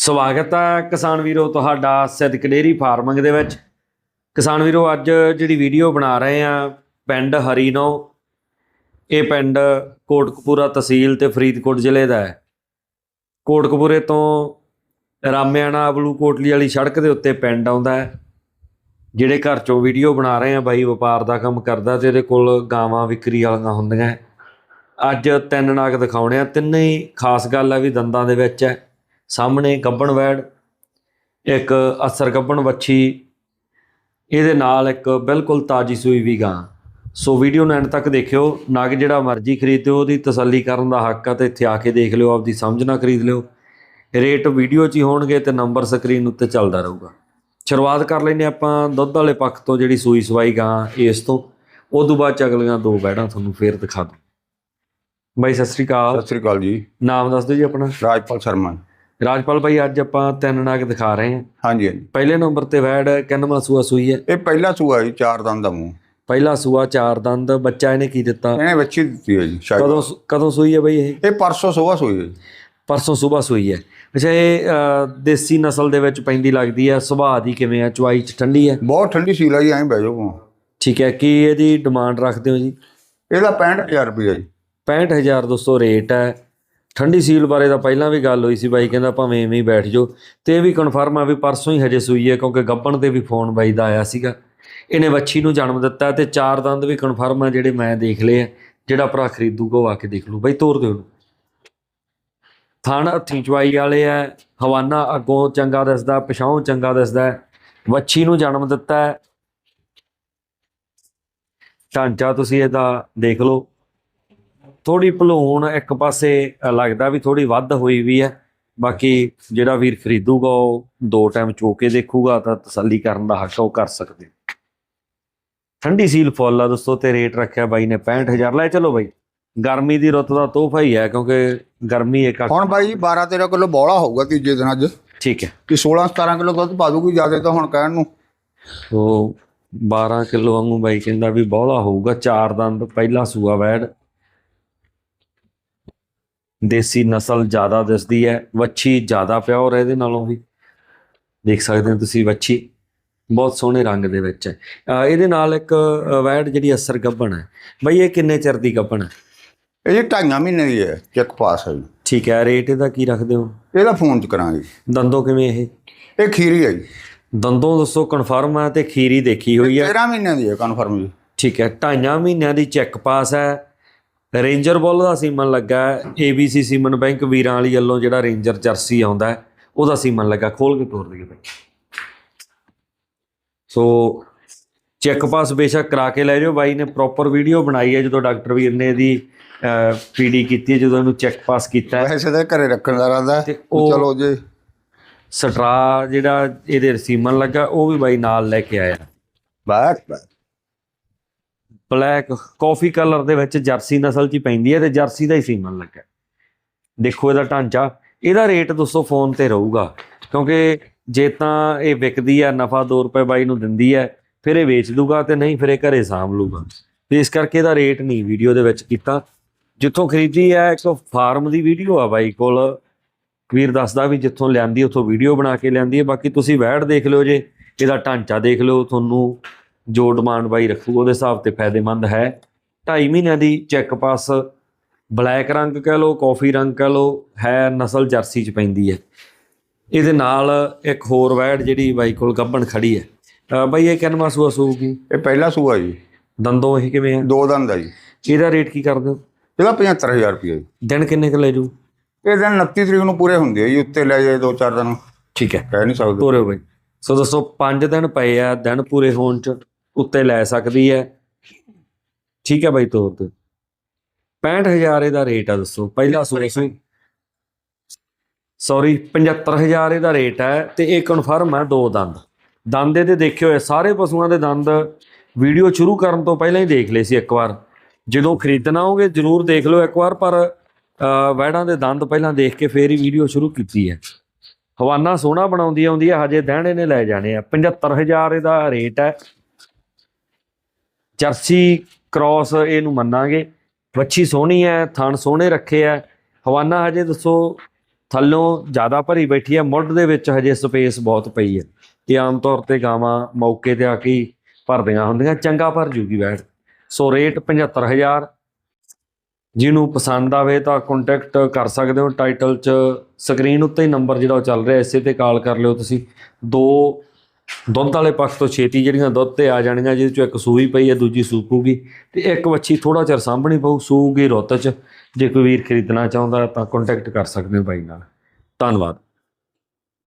ਸਵਾਗਤ ਹੈ ਕਿਸਾਨ ਵੀਰੋ ਤੁਹਾਡਾ ਸਿੱਧਕ ਡੇਰੀ ਫਾਰਮਿੰਗ ਦੇ ਵਿੱਚ। ਕਿਸਾਨ ਵੀਰੋ, ਅੱਜ ਜਿਹੜੀ ਵੀਡੀਓ ਬਣਾ ਰਹੇ ਆ ਪਿੰਡ ਹਰੀਨੋ, ਇਹ ਪਿੰਡ ਕੋਟਕਪੂਰਾ ਤਹਿਸੀਲ ਤੇ ਫਰੀਦਕੋਟ ਜ਼ਿਲ੍ਹੇ ਦਾ ਹੈ। ਕੋਟਕਪੂਰੇ ਤੋਂ ਰਾਮਿਆਣਾ ਬਲੂ ਕੋਟਲੀ ਵਾਲੀ ਸੜਕ ਦੇ ਉੱਤੇ ਪਿੰਡ ਆਉਂਦਾ ਹੈ। ਜਿਹੜੇ ਘਰ ਚੋਂ ਵੀਡੀਓ ਬਣਾ ਰਹੇ ਆ ਬਾਈ ਵਪਾਰ ਦਾ ਕੰਮ ਕਰਦਾ ਤੇ ਇਹਦੇ ਕੋਲ ਗਾਵਾਂ ਵਿਕਰੀ ਵਾਲੀਆਂ ਹੁੰਦੀਆਂ ਅੱਜ ਤਿੰਨ ਨਾਗ ਦਿਖਾਉਣੇ ਆ, ਤਿੰਨੇ ਹੀ ਖਾਸ ਗੱਲ ਆ ਵੀ ਦੰਦਾਂ ਦੇ ਵਿੱਚ ਹੈ। ਸਾਹਮਣੇ ਗੱਬਣ ਵੈੜ ਇੱਕ ਅਸਰ ਗੱਬਣ ਵੱਛੀ ਇਹਦੇ ਨਾਲ ਇੱਕ ਬਿਲਕੁਲ ਤਾਜੀ ਸੂਈ ਵੀ ਗਾਂ। ਸੋ ਵੀਡੀਓ ਨੂੰ ਐਂਡ ਤੱਕ ਦੇਖਿਓ ਨਗ ਜਿਹੜਾ ਮਰਜ਼ੀ ਖਰੀਦਿਓ ਉਹਦੀ ਤਸੱਲੀ ਕਰਨ ਦਾ ਹੱਕ ਆ ਤੇ ਇੱਥੇ ਆ ਕੇ ਦੇਖ ਲਿਓ ਆਪਦੀ ਸਮਝ ਨਾਲ ਖਰੀਦ ਲਿਓ। ਰੇਟ ਵੀਡੀਓ 'ਚ ਹੀ ਹੋਣਗੇ ਤੇ ਨੰਬਰ ਸਕਰੀਨ ਉੱਤੇ ਚੱਲਦਾ ਰਹੂਗਾ। ਸ਼ੁਰੂਆਤ ਕਰ ਲੈਨੇ ਆਪਾਂ ਦੁੱਧ ਵਾਲੇ ਪੱਖ ਤੋਂ ਜਿਹੜੀ ਸੂਈ ਸਵਾਈ ਗਾਂ ਇਸ ਤੋਂ। ਉਸ ਤੋਂ ਬਾਅਦ ਅਗਲੀਆਂ ਦੋ ਬੈੜਾਂ ਤੁਹਾਨੂੰ ਫੇਰ ਦਿਖਾ ਦੂੰ। ਬਾਈ ਸਤਿ ਸ੍ਰੀ ਅਕਾਲ। ਸਤਿ ਸ੍ਰੀ ਅਕਾਲ ਜੀ। ਨਾਮ ਦੱਸ ਦਿਓ ਜੀ ਆਪਣਾ। ਰਾਜਪਾਲ ਸ਼ਰਮਾ। ਰਾਜਪਾਲ ਭਾਈ ਅੱਜ ਆਪਾਂ ਤਿੰਨ ਨਾਗ ਦਿਖਾ ਰਹੇ ਹਾਂ। ਹਾਂਜੀ ਹਾਂਜੀ। ਪਹਿਲੇ ਨੰਬਰ ਤੇ ਵੈੜ ਕਿੰਨਵਾਂ ਸੂਆ ਸੂਈ ਹੈ। ਇਹ ਪਹਿਲਾ ਸੂਆ ਜੀ ਚਾਰ ਦੰਦ ਦਾ ਮੂੰਹ। ਪਹਿਲਾ ਸੂਆ ਚਾਰ ਦੰਦ ਬੱਚਾ ਇਹਨੇ ਕੀ ਦਿੱਤਾ? ਇਹਨੇ ਬੱਚੀ ਦਿੱਤੀ ਹੈ ਜੀ ਸ਼ਾਇਦ। ਕਦੋਂ ਕਦੋਂ ਸੂਈ ਹੈ ਬਈ ਇਹ? ਇਹ ਪਰਸੋਂ ਸਵੇਰ ਸੂਈ ਹੈ। ਪਰਸੋਂ ਸਵੇਰ ਸੂਈ ਹੈ। ਅੱਛਾ ਇਹ ਦੇਸੀ ਨਸਲ ਦੇ ਵਿੱਚ ਪੈਂਦੀ ਲੱਗਦੀ ਹੈ। ਸੁਭਾਅ ਦੀ ਕਿਵੇਂ ਹੈ? ਚੁਆਈ ਚ ਠੰਡੀ ਹੈ? ਬਹੁਤ ਠੰਡੀ ਸੀਲ ਹੈ ਜੀ ਐਂ ਬਹਿ ਜਾਓ ਠੀਕ ਹੈ ਕੀ ਇਹਦੀ ਡਿਮਾਂਡ ਰੱਖਦੇ ਹੋ ਜੀ? ਇਹਦਾ 65000 ਰੁਪਏ ਜੀ। 65000 ਦੋਸਤੋ ਰੇਟ ਹੈ। ਠੰਡੀ ਸੀਲ ਬਾਰੇ ਤਾਂ ਪਹਿਲਾਂ ਵੀ ਗੱਲ ਹੋਈ ਸੀ ਬਾਈ, ਕਹਿੰਦਾ ਭਾਵੇਂ ਐਵੇਂ ਹੀ ਬੈਠ ਜਾਓ। ਤੇ ਇਹ ਵੀ ਕਨਫਰਮ ਆ ਵੀ ਪਰਸੋਂ ਹੀ ਹਜੇ ਸੂਈ ਹੈ, ਕਿਉਂਕਿ ਗੱਬਣ ਤੇ ਵੀ ਫੋਨ ਬਾਈ ਦਾ ਆਇਆ ਸੀਗਾ। ਇਹਨੇ ਵੱਛੀ ਨੂੰ ਜਨਮ ਦਿੱਤਾ ਤੇ ਚਾਰ ਦੰਦ ਵੀ ਕਨਫਰਮ ਆ ਜਿਹੜੇ ਮੈਂ ਦੇਖ ਲਏ ਆ, ਜਿਹੜਾ ਭਰਾ ਖਰੀਦੂਗਾ ਉਹ ਆ ਕੇ ਦੇਖ ਲੂ ਬਾਈ, ਤੋਰ ਦਿਓ ਇਹਨੂੰ। ਥਣ ਹੱਥੀਂ ਚਵਾਈ ਵਾਲੇ ਆ, ਹਵਾਨਾ ਅੱਗੋਂ ਚੰਗਾ ਦਿਸਦਾ, ਪਿਛਾਉਂ ਚੰਗਾ ਦਿਸਦਾ, ਵੱਛੀ ਨੂੰ ਜਨਮ ਦਿੱਤਾ। ਢਾਂਚਾ ਤੁਸੀਂ ਇਹਦਾ ਦੇਖ ਲਓ। ਥੋੜੀ ਭਲੂਣ ਇੱਕ ਪਾਸੇ ਲੱਗਦਾ ਵੀ ਥੋੜੀ ਵੱਧ ਹੋਈ ਵੀ ਹੈ। ਬਾਕੀ ਜਿਹੜਾ ਵੀਰ ਖਰੀਦੂਗਾ ਉਹ ਦੋ ਟਾਈਮ ਚੋ ਕੇ ਦੇਖੂਗਾ ਤਾਂ ਤਸੱਲੀ ਕਰਨ ਦਾ ਹੱਕ ਉਹ ਕਰ ਸਕਦੇ। ਠੰਡੀ ਸੀਲ ਫੁੱਲ ਆ ਦੋਸਤੋ ਤੇ ਰੇਟ ਰੱਖਿਆ ਬਾਈ ਨੇ 65000 ਲੈ ਚਲੋ ਬਾਈ ਗਰਮੀ ਦੀ ਰੁੱਤ ਦਾ ਤੋਹਫਾ ਹੀ ਹੈ ਕਿਉਂਕਿ ਗਰਮੀ ਇੱਕ ਹੁਣ ਬਾਈ ਜੀ 12 13 ਕਿਲੋ ਬੋਲਾ ਹੋਊਗਾ ਤੀਜੇ ਦਿਨ ਅੱਜ। ਠੀਕ ਹੈ। ਕਿ 16 17 ਕਿਲੋ ਦੁੱਧ ਪਾ ਦੂਗੀ ਜ਼ਿਆਦਾ ਤਾਂ ਹੁਣ ਕਹਿਣ ਨੂੰ। ਉਹ 12 ਕਿਲੋ ਵਾਂਗੂ ਬਾਈ ਕਹਿੰਦਾ ਵੀ ਬੋਲਾ ਹੋਊਗਾ ਚਾਰ ਦੰਦ ਪਹਿਲਾ ਸੂਆ ਵੈੜ। ਦੇਸੀ ਨਸਲ ਜ਼ਿਆਦਾ ਦਿਸਦੀ ਹੈ ਵੱਛੀ ਜ਼ਿਆਦਾ ਪਿਓਰ ਹੈ ਇਹਦੇ ਨਾਲੋਂ ਵੀ। ਦੇਖ ਸਕਦੇ ਹੋ ਤੁਸੀਂ ਵੱਛੀ ਬਹੁਤ ਸੋਹਣੇ ਰੰਗ ਦੇ ਵਿੱਚ ਹੈ। ਇਹਦੇ ਨਾਲ ਇੱਕ ਵੈੜ ਜਿਹੜੀ ਅਸਰ ਗੱਭਣ ਹੈ। ਬਈ ਇਹ ਕਿੰਨੇ ਚਿਰ ਦੀ ਗੱਭਣ ਹੈ? ਇਹ ਜੀ ਢਾਈਆਂ ਮਹੀਨੇ ਦੀ ਹੈ ਚੈੱਕ ਪਾਸ ਹੈ ਜੀ। ਠੀਕ ਹੈ ਰੇਟ ਇਹਦਾ ਕੀ ਰੱਖਦੇ ਹੋ? ਇਹਦਾ ਫੋਨ ਚ ਕਰਾਂਗੇ। ਦੰਦੋਂ ਕਿਵੇਂ ਇਹ? ਇਹ ਖੀਰੀ ਹੈ ਜੀ। ਦੰਦੋਂ ਦੱਸੋ ਕਨਫਰਮ ਹੈ ਤੇ ਖੀਰੀ ਦੇਖੀ ਹੋਈ ਹੈ। 13 ਮਹੀਨਿਆਂ ਦੀ ਹੈ ਕਨਫਰਮ ਜੀ। ਠੀਕ ਹੈ ਢਾਈਆਂ ਮਹੀਨਿਆਂ ਦੀ ਚੈੱਕ ਪਾਸ ਹੈ। ਰੇਂਜਰ ਬੁੱਲ ਦਾ ਸੀਮਨ ਲੱਗਾ ABC ਸੀਮਨ ਬੈਂਕ ਵੀਰਾਂ ਵਾਲੀ ਵੱਲੋਂ ਜਿਹੜਾ ਰੇਂਜਰ ਜਰਸੀ ਆਉਂਦਾ ਉਹਦਾ ਸੀਮਨ ਲੱਗਾ ਖੋਲ ਕੇ ਤੋਰ ਦਈਏ ਭਾਈ ਸੋ ਚੈੱਕ ਪਾਸ ਬੇਸ਼ੱਕ ਕਰਾ ਕੇ ਲੈ ਜਾਓ। ਬਾਈ ਨੇ ਪ੍ਰੋਪਰ ਵੀਡੀਓ ਬਣਾਈ ਹੈ ਜਦੋਂ ਡਾਕਟਰ ਵੀਰ ਨੇ ਇਹਦੀ ਪੀਡੀ ਕੀਤੀ ਹੈ ਜਦੋਂ ਇਹਨੂੰ ਚੈੱਕ ਪਾਸ ਕੀਤਾ ਹੈ। ਵੈਸੇ ਤਾਂ ਘਰੇ ਰੱਖਣ ਦਾ ਉਹ- ਚਲੋ ਜੀ ਸਟਰਾ ਜਿਹੜਾ ਇਹਦੇ ਸੀਮਨ ਲੱਗਾ ਉਹ ਵੀ ਬਾਈ ਨਾਲ ਲੈ ਕੇ ਆਇਆ। ਬਸ ਬਸ। ਬਲੈਕ ਕਾਫੀ ਕਲਰ ਦੇ ਵਿੱਚ ਜਰਸੀ ਨਸਲ ਚ ਹੀ ਪੈਂਦੀ ਹੈ ਤੇ ਜਰਸੀ ਦਾ ਹੀ ਸੀਮਨ ਲੱਗਾ। ਦੇਖੋ ਇਹਦਾ ਢਾਂਚਾ। ਇਹਦਾ ਰੇਟ ਦੋਸਤੋ ਫੋਨ ਤੇ ਰਹੂਗਾ। ਕਿਉਂਕਿ ਜੇ ਤਾਂ ਇਹ ਵਿਕਦੀ ਹੈ, ਨਫਾ 2 ਰੁਪਏ ਬਾਈ ਨੂੰ ਦਿੰਦੀ ਹੈ, ਫਿਰ ਇਹ ਵੇਚ ਦੂਗਾ ਤੇ ਨਹੀਂ, ਫਿਰ ਇਹ ਘਰੇ ਸਾਂਭ ਲੂਗਾ। ਤੇ ਇਸ ਕਰਕੇ ਇਹਦਾ ਰੇਟ ਨਹੀਂ ਵੀਡੀਓ ਦੇ ਵਿੱਚ ਕੀਤਾ। ਜਿੱਥੋਂ ਖਰੀਦੀ ਹੈ, ਇੱਕ ਫਾਰਮ ਦੀ ਵੀਡੀਓ ਆ ਬਾਈ ਕੋਲ। ਵੀਰ ਦੱਸਦਾ ਵੀ ਜਿੱਥੋਂ ਲਿਆਂਦੀ, ਉੱਥੋਂ ਵੀਡੀਓ ਬਣਾ ਕੇ ਲਿਆਂਦੀ ਹੈ। ਬਾਕੀ ਤੁਸੀਂ ਵੈੜ ਦੇਖ ਲਿਓ ਜੇ, ਇਹਦਾ ਢਾਂਚਾ ਦੇਖ ਲਿਓ ਤੁਹਾਨੂੰ। ਜੋ ਡਿਮਾਂਡ ਬਾਈ ਰੱਖੂ ਉਹਦੇ ਹਿਸਾਬ ਤੇ ਫਾਇਦੇਮੰਦ ਹੈ। 2.5 ਮਹੀਨਿਆਂ ਦੀ ਚੈੱਕ ਪਾਸ ਬਲੈਕ ਰੰਗ ਕਹਿ ਲਓ ਕਾਫੀ ਰੰਗ ਕਹਿ ਲਓ ਹੈ ਨਸਲ ਜਰਸੀ ਚ ਪੈਂਦੀ ਹੈ। ਇਹਦੇ ਨਾਲ ਇੱਕ ਹੋਰ ਵੈੜ ਜਿਹੜੀ ਬਾਈ ਕੋਲ ਗੱਬਣ ਖੜੀ ਹੈ। ਬਾਈ ਇਹ ਕਿੰਨਵਾਂ ਸੂਆ ਸੂਗੀ ਇਹ ਪਹਿਲਾ ਸੂਆ ਜੀ। ਦੰਦੋਂ ਇਹ ਕਿਵੇਂ ਹੈ ਦੋ ਦੰਦ ਦਾ ਜੀ। ਇਹਦਾ ਰੇਟ ਕੀ ਕਰਦੇ ਹੋ? ਇਹਦਾ 75000 ਰੁਪਏ ਜੀ। ਦਿਨ ਕਿੰਨੇ ਕੁ ਲੈ ਜੂ? ਇਹ ਦਿਨ 29 ਤਰੀਕ ਨੂੰ ਪੂਰੇ ਹੁੰਦੇ ਆ ਜੀ ਉੱਤੇ ਲੈ ਜਾਏ ਦੋ ਚਾਰ ਦਿਨ। ਠੀਕ ਹੈ। ਕਹਿ ਨਹੀਂ ਸਕਦੇ। ਤੋਰਿਓ ਬਾਈ। ਸੋ ਦੋਸਤੋ 5 ਦਿਨ ਪਏ ਆ ਦਿਨ ਪੂਰੇ ਹੋਣ ਚ। ਉੱਤੇ ਲੈ ਸਕਦੀ ਹੈ। ਠੀਕ ਹੈ ਬਾਈ ਤੋਰ ਤੇ 65000 ਇਹਦਾ ਰੇਟ ਆ ਦੱਸੋ। ਪਹਿਲਾ ਸੂਆ ਸੂਈ ਸੌਰੀ 75000 ਇਹਦਾ ਰੇਟ ਹੈ ਤੇ ਇਹ ਕਨਫਰਮ ਹੈ ਦੋ ਦੰਦ। ਦੰਦ ਇਹਦੇ ਦੇਖੇ ਹੋਏ ਸਾਰੇ ਪਸ਼ੂਆਂ ਦੇ ਦੰਦ ਵੀਡੀਓ ਸ਼ੁਰੂ ਕਰਨ ਤੋਂ ਪਹਿਲਾਂ ਹੀ ਦੇਖ ਲਏ ਸੀ ਇੱਕ ਵਾਰ। ਜਦੋਂ ਖਰੀਦਣਾ ਹੋਗੇ ਜਰੂਰ ਦੇਖ ਲਓ ਇੱਕ ਵਾਰ ਪਰ ਅਹ, ਵੈੜਾਂ ਦੇ ਦੰਦ ਪਹਿਲਾਂ ਦੇਖ ਕੇ ਫੇਰ ਹੀ ਵੀਡੀਓ ਸ਼ੁਰੂ ਕੀਤੀ ਹੈ। ਹਵਾਨਾ ਸੋਹਣਾ ਬਣਾਉਂਦੀ ਆਉਂਦੀ ਹੈ ਹਜੇ ਦਹਿਣੇ ਨੇ ਲੈ ਜਾਣੇ ਆ। 75000 ਇਹਦਾ ਰੇਟ ਹੈ। ਜਰਸੀ ਕ੍ਰਾਸ ਇਹਨੂੰ ਮੰਨਾਂਗੇ। ਵੱਛੀ ਸੋਹਣੀ ਹੈ, ਥਣ ਸੋਹਣੇ ਰੱਖੇ ਹੈ। ਹਵਾਨਾ ਹਜੇ ਦੱਸੋ, ਥੱਲੋਂ ਜ਼ਿਆਦਾ ਭਰੀ ਬੈਠੀ ਹੈ, ਮੁੱਢ ਦੇ ਵਿੱਚ ਹਜੇ ਸਪੇਸ ਬਹੁਤ ਪਈ ਹੈ। ਤੇ ਆਮ ਤੌਰ ਤੇ ਗਾਵਾਂ ਮੌਕੇ ਤੇ ਆ ਕੇ ਹੀ ਭਰਦੀਆਂ ਹੁੰਦੀਆਂ, ਚੰਗਾ ਭਰ ਜੂਗੀ ਬੈਠ ਸੋ ਰੇਟ 75000 ਜਿਹਨੂੰ ਪਸੰਦ ਆਵੇ ਤਾਂ ਕੰਟੈਕਟ ਕਰ ਸਕਦੇ ਹੋ। ਟਾਈਟਲ 'ਚ ਸਕਰੀਨ ਉੱਤੇ ਹੀ ਨੰਬਰ ਜਿਹੜਾ ਉਹ ਚੱਲ ਰਿਹਾ, ਇਸੇ ਤੇ ਕਾਲ ਕਰ ਲਿਓ ਤੁਸੀਂ। ਦੋ ਦੁੱਧ ਵਾਲੇ ਪੱਖ ਤੋਂ ਛੇਤੀ ਜਿਹੜੀਆਂ ਦੁੱਧ ਤੇ ਆ ਜਾਣੀਆਂ, ਜਿਹਦੇ ਚੋਂ ਇੱਕ ਸੂਈ ਪਈ ਹੈ, ਦੂਜੀ ਸੂਕੂਗੀ ਤੇ ਇੱਕ ਵੱਛੀ ਥੋੜਾ ਚਿਰ ਸਾਂਭਣੀ ਪਊ ਸੂਗੀ ਰੁੱਤ 'ਚ। ਜੇ ਕੋਈ ਵੀਰ ਖਰੀਦਣਾ ਚਾਹੁੰਦਾ ਤਾਂ ਕੰਟੈਕਟ ਕਰ ਸਕਦੇ ਹੋ ਬਾਈ ਨਾਲ। ਧੰਨਵਾਦ।